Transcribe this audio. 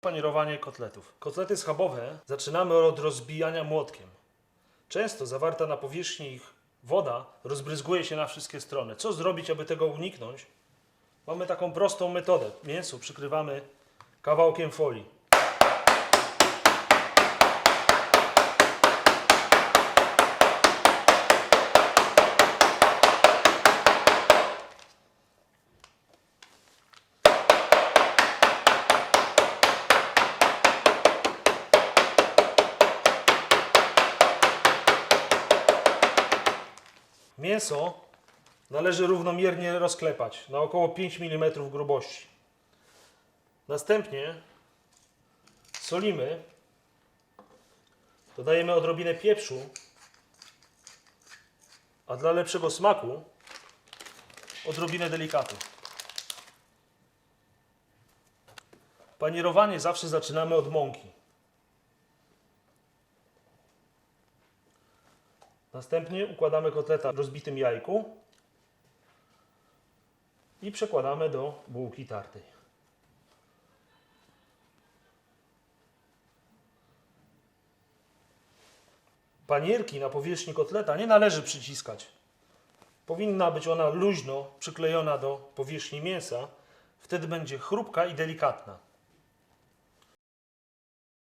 Panierowanie kotletów. Kotlety schabowe zaczynamy od rozbijania młotkiem. Często zawarta na powierzchni ich woda rozbryzguje się na wszystkie strony. Co zrobić, aby tego uniknąć? Mamy taką prostą metodę. Mięso przykrywamy kawałkiem folii. Mięso należy równomiernie rozklepać na około 5 mm grubości. Następnie solimy, dodajemy odrobinę pieprzu, a dla lepszego smaku odrobinę delikatu. Panierowanie zawsze zaczynamy od mąki. Następnie układamy kotleta w rozbitym jajku i przekładamy do bułki tartej. Panierki na powierzchni kotleta nie należy przyciskać. Powinna być ona luźno przyklejona do powierzchni mięsa, wtedy będzie chrupka i delikatna.